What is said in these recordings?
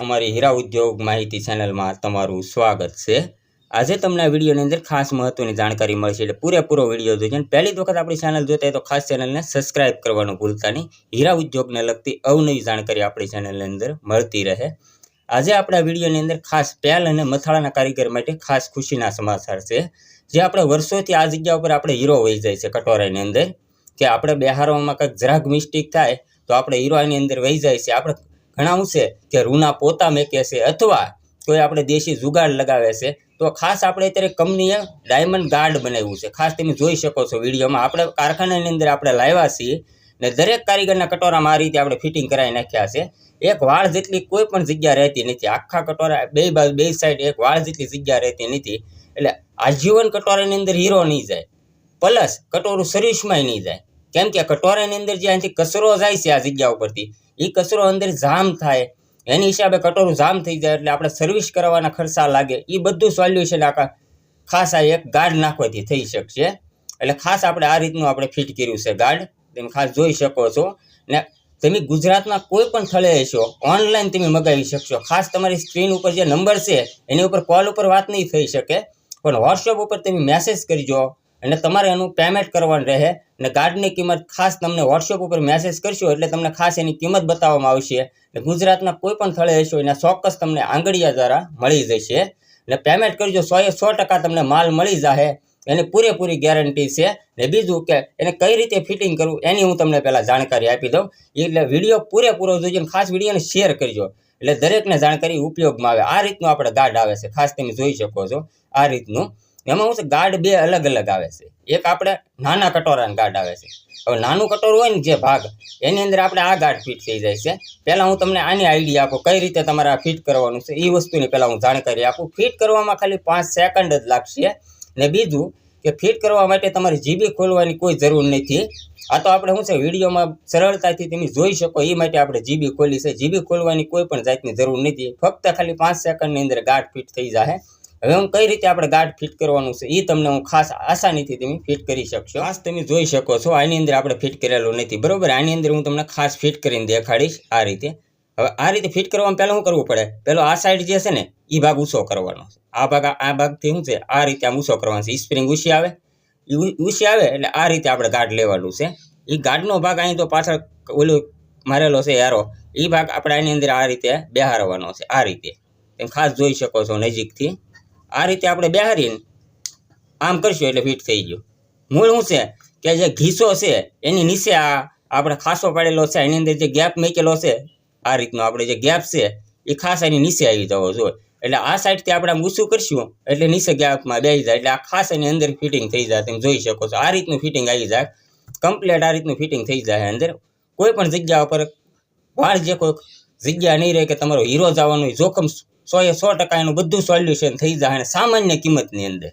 અમારી હીરા ઉદ્યોગ માહિતી ચેનલમાં તમારું સ્વાગત છે. આજે તમને વિડીયોની અંદર ખાસ મહત્વની જાણકારી મળશે એટલે પૂરેપૂરો વીડિયો અને પહેલી વખત આપણી ચેનલ જોતા હોય તો ખાસ ચેનલને સબસ્ક્રાઇબ કરવાનું ભૂલતા નહીં. હીરા ઉદ્યોગને લગતી અવનવી જાણકારી આપણી ચેનલની અંદર મળતી રહે. આજે આપણા વિડીયોની અંદર ખાસ પહેલ અને મથાળાના કારીગર માટે ખાસ ખુશીના સમાચાર છે. જે આપણે વર્ષોથી આ જગ્યા ઉપર આપણે હીરો વહી જાય છે કટોરાની અંદર. કે આપણે બિહારોમાં કંઈક જરાક મિસ્ટેક થાય તો આપણે હીરો એની અંદર વહી જાય છે. આપણે ઘણા છે કે રૂના પોતા મેકે છે અથવા કોઈ આપણે દેશી જુગાડ લગાવે છે, તો ખાસ આપણે અત્યારે કંપનીએ ડાયમંડ ગાર્ડ બનાવ્યું છે. ખાસ તમે જોઈ શકો છો વિડીયોમાં. આપણે કારખાનાની અંદર આપણે લાવ્યા છીએ ને દરેક કારીગરના કટોરામાં આ રીતે આપણે ફિટિંગ કરાવી નાખ્યા છે. એક વાળ જેટલી કોઈ પણ જગ્યા રહેતી નથી. આખા કટોરા બે બાજુ, બે સાઈડ એક વાળ જેટલી જગ્યા રહેતી નથી. એટલે આજીવન કટોરાની અંદર હીરો નહીં જાય. પ્લસ કટોરું સર્વિસમાંય નહીં જાય. કેમ કે કટોરાની અંદર જે અહીંથી કચરો જાય છે આ જગ્યા ઉપરથી. એ કચરો અંદર જામ થાય. એની હિસાબે કટોરું જામ થઈ જાય એટલે આપણે સર્વિસ કરવાના ખર્ચા લાગે. એ બધું સોલ્યુશન આખા ખાસ આ એક ગાર્ડ નાખવાથી થઈ શકશે. એટલે ખાસ આપણે આ રીતનું આપણે ફિટ કર્યું છે ગાર્ડ તમે ખાસ જોઈ શકો છો. ને તમે ગુજરાતમાં કોઈ પણ સ્થળે હશો ઓનલાઈન તમે મગાવી શકશો. ખાસ તમારી સ્ક્રીન ઉપર જે નંબર છે, એની ઉપર કોલ ઉપર વાત નહીં થઈ શકે. પણ વોટ્સઅપ ઉપર તમે મેસેજ કરજો. અને તમારે એનું પેમેન્ટ કરવાનું રહે અને ગાર્ડની કિંમત ખાસ તમને વોટ્સઅપ ઉપર મેસેજ કરશો એટલે તમને ખાસ એની કિંમત બતાવવામાં આવશે. એટલે ગુજરાતના કોઈ પણ સ્થળે હશો એના ચોક્કસ તમને આંગળીયા દ્વારા મળી જશે. એટલે પેમેન્ટ કરજો, સો એ સો ટકા તમને માલ મળી જશે એની પૂરેપૂરી ગેરંટી છે. ને બીજું કે એને કઈ રીતે ફિટિંગ કરવું એની હું તમને પહેલાં જાણકારી આપી દઉં. એટલે વીડિયો પૂરેપૂરો જોજો અને ખાસ વિડીયોને શેર કરજો. એટલે દરેકને જાણકારી ઉપયોગમાં આવે. આ રીતનું આપણે ગાર્ડ આવે છે. ખાસ તમે જોઈ શકો છો આ રીતનું. એમાં શું છે ગાર્ડ બે અલગ અલગ આવે છે. એક આપણે નાના કટોરાના ગાર્ડ આવે છે. હવે નાનું કટોરું હોય ને જે ભાગ, એની અંદર આપણે આ ગાર્ડ ફિટ થઈ જાય છે. પહેલાં હું તમને આની આઈડિયા આપું, કઈ રીતે તમારે આ ફિટ કરવાનું છે એ વસ્તુની પહેલાં હું જાણકારી આપું. ફિટ કરવામાં ખાલી પાંચ સેકન્ડ જ લાગશે. ને બીજું કે ફિટ કરવા માટે તમારે જીબી ખોલવાની કોઈ જરૂર નથી. આ તો આપણે શું છે, વિડીયોમાં સરળતાથી તમે જોઈ શકો એ માટે આપણે જીબી ખોલી છે. જીબી ખોલવાની કોઈ પણ જાતની જરૂર નથી. ફક્ત ખાલી પાંચ સેકન્ડની અંદર ગાઢ ફિટ થઈ જાય હવે હું કઈ રીતે આપણે ગાઢ ફિટ કરવાનું છે એ તમને હું ખાસ આસાનીથી તમે ફિટ કરી શકશો. ખાસ તમે જોઈ શકો છો, આની અંદર આપણે ફિટ કરેલું નથી, બરોબર? આની અંદર હું તમને ખાસ ફિટ કરીને દેખાડીશ આ રીતે. હવે આ રીતે ફિટ કરવામાં પહેલાં શું કરવું પડે? પહેલો આ સાઈડ જે છે ને એ ભાગ ઊંચો કરવાનો છે. આ ભાગ, આ ભાગથી શું છે? આ રીતે આમ ઊંચો કરવાનો છે. સ્પ્રિંગ ઊંચી આવે. એ ઊંચી આવે એટલે આ રીતે આપણે ગાઢ લેવાનું છે. એ ગાર્ડનો ભાગ અહીં તો પાછળ ઓલું મારેલો છે યારો એ ભાગ આપણે આની અંદર આ રીતે બેહારવાનો છે, આ રીતે. તમે ખાસ જોઈ શકો છો નજીકથી. આ રીતે આપણે બેહારીને આમ કરશું એટલે ફિટ થઈ ગયું. મૂળ શું છે? કે જે ઘીસો છે, એની નીચે આ આપણે ખાસો પાડેલો છે, એની અંદર જે ગેપ મૂકેલો છે, આ રીતનો આપણે જે ગેપ છે, એ ખાસ એની નીચે આવી જવો જોઈએ. એટલે આ સાઈડથી આપણે આમ ઊંચું કરશું, એટલે નીચે ગેપમાં બેસી જાય. એટલે આ ખાસ એની અંદર ફિટિંગ થઈ જાય, તમે જોઈ શકો છો. આ રીતનું ફિટિંગ આવી જાય. કમ્પ્લીટ આ રીતનું ફિટિંગ થઈ જાય અંદર. કોઈ પણ જગ્યા ઉપર બહાર જે કોઈ જગ્યા નહીં રહે કે તમારો હીરો જવાનું જોખમ સો એ સો ટકા એનું બધું સોલ્યુશન થઈ જાય અને સામાન્ય કિંમતની અંદર.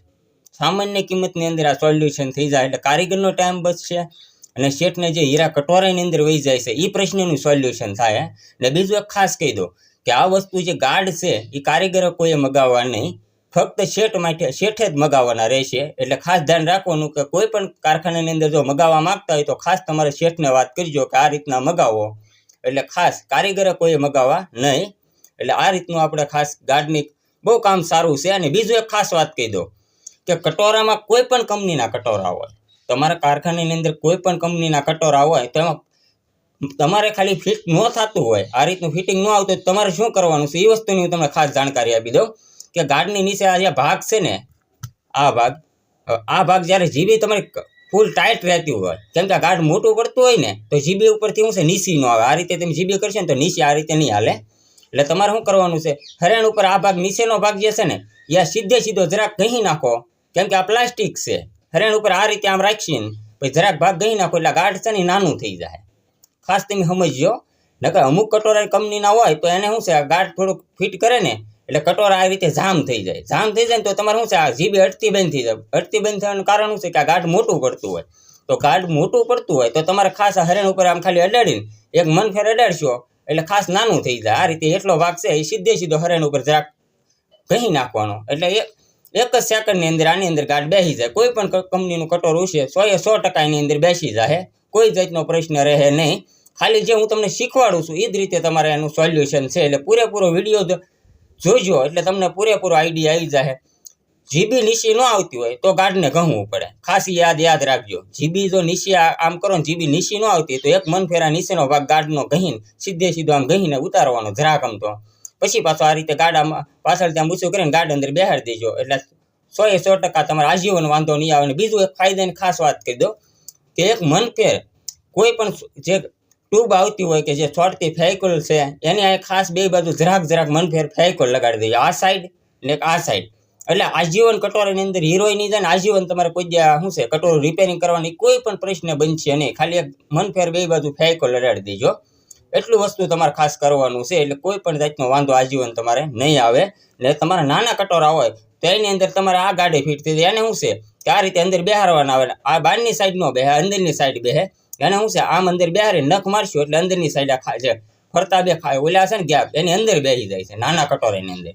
સામાન્ય કિંમતની અંદર આ સોલ્યુશન થઈ જાય એટલે કારીગરનો ટાઈમ બચશે અને શેઠને જે હીરા કટોરાની અંદર વહી જાય છે એ પ્રશ્નનું સોલ્યુશન થાય. ને બીજું એક ખાસ કહી દો કે આ વસ્તુ જે ગાર્ડ છે એ કારીગરો કોઈએ મગાવવા નહીં. ફક્ત શેઠ માટે, શેઠે જ મગાવવાના રહેશે. એટલે ખાસ ધ્યાન રાખવાનું કે કોઈ પણ કારખાનાની અંદર જો મગાવવા માંગતા હોય તો ખાસ તમારે શેઠને વાત કરજો કે આ રીતના મગાવો. એટલે ખાસ કારીગરે કોઈએ મગાવવા નહીં. એટલે આ રીતનું આપણે ખાસ ગાર્ડનિંગ બહુ કામ સારું છે. અને બીજું એક ખાસ વાત કહી દો કે કટોરામાં કોઈ પણ કંપનીના કટોરા હોય, તમારા કારખાનાની અંદર કોઈ પણ કંપનીના કટોરા હોય, તો તમારે ખાલી ફિટ ન થતું હોય, આ રીતનું ફિટિંગ ન આવતું તમારે શું કરવાનું છે? એ વસ્તુની હું તમને ખાસ જાણકારી આપી દઉં કે ગાર્ડની નીચે આ જે ભાગ છે ને, આ ભાગ આ ભાગ જ્યારે જીબી તમારી ફૂલ ટાઈટ રહેતી હોય, કેમ કે આ ગાર્ડ મોટું પડતું હોય ને, તો જીબી ઉપરથી શું છે? નીચી ન આવે. આ રીતે તમે જીબી કરશો ને તો નીચે આ રીતે નહીં હાલે. એટલે તમારે શું કરવાનું છે? હરેણ ઉપર આ ભાગ નીચેનો ભાગ જે છે ને આ સીધે સીધો જરાક ગહી નાખો. કેમ કે આ પ્લાસ્ટિક છે. હરેણ ઉપર આ રીતે આમ રાખીએ પછી જરાક ભાગ ગહી નાખો એટલે ગાઢ છે ને નાનું થઈ જાય. ખાસ તમે સમજજો. નકર અમુક કટોરા કંપનીના હોય તો એને શું છે, આ ગાઢ થોડુંક ફિટ કરે ને, એટલે કટોરા આ રીતે જામ થઈ જાય. જામ થઈ જાય ને તો તમારે શું છે, આ જીબી અટતી બંધ થઈ જાય. અટતી બંધ થવાનું કારણ શું છે કે આ ગાઢ મોટું પડતું હોય. તો ગાઢ મોટું પડતું હોય તો તમારે ખાસ હરેણ ઉપર આમ ખાલી અડાડીને એક મન ફેર અડાડશો. એટલે ખાસ નાનું થઈ જાય. આ રીતે એટલો ભાગ છે, એ સીધે સીધો હરણ ઉપર જરાક કહી નાખવાનો. એટલે એ, એક જ સેકન્ડની અંદર આની અંદર ગાઢ બેસી જાય. કોઈ પણ કંપનીનું કટોર ઉછે સો એ સો ટકા એની અંદર બેસી જાય. કોઈ જાતનો પ્રશ્ન રહે નહીં. ખાલી જે હું તમને શીખવાડું છું એ જ રીતે તમારે એનું સોલ્યુશન છે. એટલે પૂરેપૂરો વીડિયો જોજો. એટલે તમને પૂરેપૂરો આઈડિયા આવી જાય જીબી નીચી ન આવતી હોય તો ગાઢને ઘઉં પડે. ખાસ યાદ યાદ રાખજો. જીબી જો નીચે આમ કરો ને જીબી નીચી ન આવતી તો એક મનફેરા નીચેનો ભાગ ગાઢનો ગહીને સીધે સીધો આમ ગહીને ઉતારવાનો, જરાક આમ તો. પછી પાછો આ રીતે ગાડામાં પાછળ ત્યાં ઊંચું કરીને ગાઢ અંદર બેહાડી દેજો. એટલે સો એ સો ટકા તમારે આજીવન વાંધો નહીં આવે. અને બીજું એક ફાયદાની ખાસ વાત કહી દો કે એક મનફેર કોઈ પણ જે ટ્યુબ આવતી હોય કે જે છોડતી ફેકુલ છે, એની આ ખાસ બે બાજુ જરાક જરાક મનફેર ફેકલ લગાડી દઈએ આ સાઈડ ને આ સાઈડ એટલે આજીવન કટોરાની અંદર હિરોઈની જાય ને આજીવન તમારે કોઈ જ્યાં શું છે, કટોરું રિપેરિંગ કરવાની કોઈ પણ પ્રશ્ન બનશે નહીં. ખાલી એક મન ફેર બે બાજુ ફેંકો, લડાડી દેજો. એટલું વસ્તુ તમારે ખાસ કરવાનું છે, એટલે કોઈ પણ જાતનો વાંધો આજીવન તમારે નહીં આવે. ને તમારા નાના કટોરા હોય, તો એની અંદર તમારે આ ગાડી ફિટ થઈ જાય. એને શું છે કે આ રીતે અંદર બેહારવાના આવે આ બહારની સાઈડ નો બેહે, અંદરની સાઈડ બેહે. એને શું છે, આમ અંદર બેહારી નખ મારશું એટલે અંદરની સાઈડ આ ખા- છે ફરતા બે ખાય, ઓલા છે ને ગેપ એની અંદર બેસી જાય છે, નાના કટોરાની અંદર.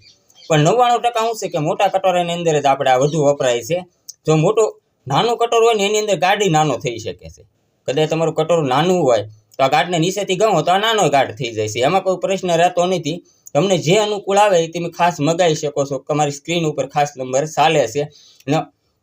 પણ નવ્વાણું ટકા શું છે કે મોટા કટોરાની અંદર જ આપણે આ વધુ વપરાય છે. જો મોટું નાનું કટોર હોય ને એની અંદર ગાડી નાનો થઈ શકે છે. કદાચ તમારું કટોરું નાનું હોય તો આ ગાઢને નીચેથી ગમો તો આ નાનો ગાઢ થઈ જાય છે. એમાં કોઈ પ્રશ્ન રહેતો નથી. તમને જે અનુકૂળ આવે એ તમે ખાસ મગાવી શકો છો. તમારી સ્ક્રીન ઉપર ખાસ નંબર ચાલે છે. ને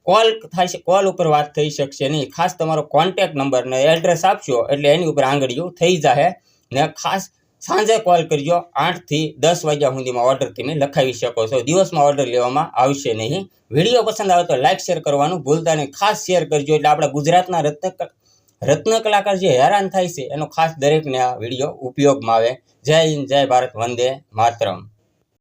કોલ થાય છે, કોલ ઉપર વાત થઈ શકશે નહીં. ખાસ તમારો કોન્ટેક્ટ નંબર ને એડ્રેસ આપશો એટલે એની ઉપર આંગળીઓ થઈ જાય ને ખાસ સાંજે કોલ કરજો. આઠથી દસ વાગ્યા સુધીમાં ઓર્ડર તમે લખાવી શકો છો. દિવસમાં ઓર્ડર લેવામાં આવશે નહીં. વીડિયો પસંદ આવે તો લાઇક શેર કરવાનું ભૂલતા નહીં. ખાસ શેર કરજો. એટલે આપણા ગુજરાતના રત્ન રત્ન કલાકાર જે હેરાન થાય છે, એનો ખાસ દરેકને આ વીડિયો ઉપયોગમાં આવે. જય હિન્દ, જય ભારત, વંદે માતરમ.